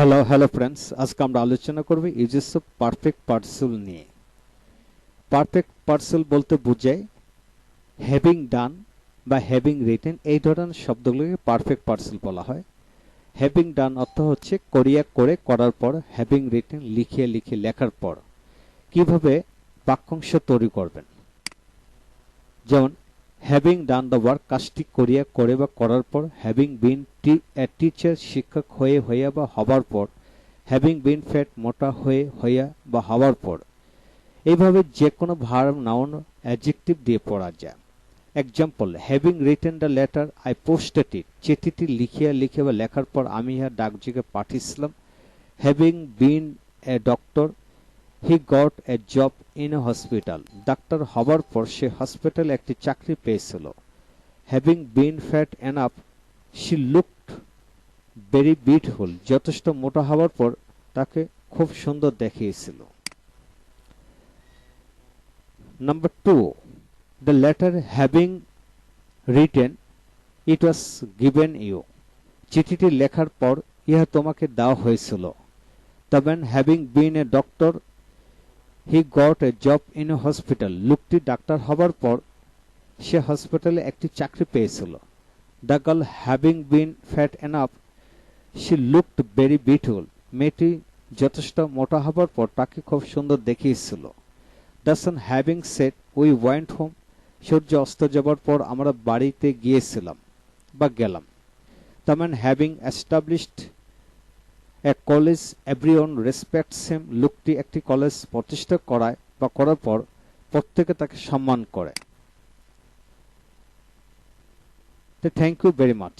Hello hello friends আজকে আমরা আলোচনা করব ইউজেস অফ পারফেক্ট পার্সেল নিয়ে। পারফেক্ট পার্সেল বলতে বোঝায় হ্যাভিং ডান বা হ্যাভিং রিটেন এই ধরনের শব্দগুলোকে পারফেক্ট পার্সেল বলা হয়। হ্যাভিং ডান অর্থ হচ্ছে করিয়া, করে, করার পর হ্যাভিং রিটেন লিখিয়ে, লিখে, লেখার পর। কীভাবে বাক্যাংশ তৈরি করবেন? যেমন হ্যাভিং ডান দ্য ওয়ার্ক কাজটি করিয়া, করে বা করার পর হ্যাভিং বিন টিচার শিক্ষক হয়ে, হইয়া বা হবার পর হ্যাভিং বিন ফ্যাট মোটা হয়ে, হইয়া বা হওয়ার পর। এইভাবে যে কোনো ভার নাউন অ্যাডজেক্টিভ দিয়ে পড়া যায়। Example having written the letter I posted it চিঠিটি লিখিয়া, লিখে বা লেখার পর আমি ইহা ডাকযোগে পাঠিয়েছিলাম। Having been a doctor he got a job in a hospital doctor হবার পর সে হসপিটালে একটি চাকরি পেয়েছিল। Having been fat enough she looked very beautiful যথেষ্ট মোটা হওয়ার পর তাকে খুব সুন্দর দেখিয়েছিল। Number two the letter having written it was given you চিঠিটি লেখার পর ইহা তোমাকে দেওয়া হয়েছিল। তবে having been a doctor he got a job in a hospital লোকটি ডাক্তার হবার পর সে হসপিটালে একটি চাকরি পেয়েছিল। The girl having been fat enough she looked very beautiful মেয়েটি যথেষ্ট মোটা হবার পর তাকে খুব সুন্দর দেখিয়েছিল। The sun having set we went home সূর্য অস্ত যাবার পর আমরা বাড়িতে গিয়েছিলাম বা গেলাম। The man having established a college everyone respects him লোকটি একটি কলেজ প্রতিষ্ঠা করায় বা করার পর প্রত্যেকে তাকে সম্মান করে। Thank you very much.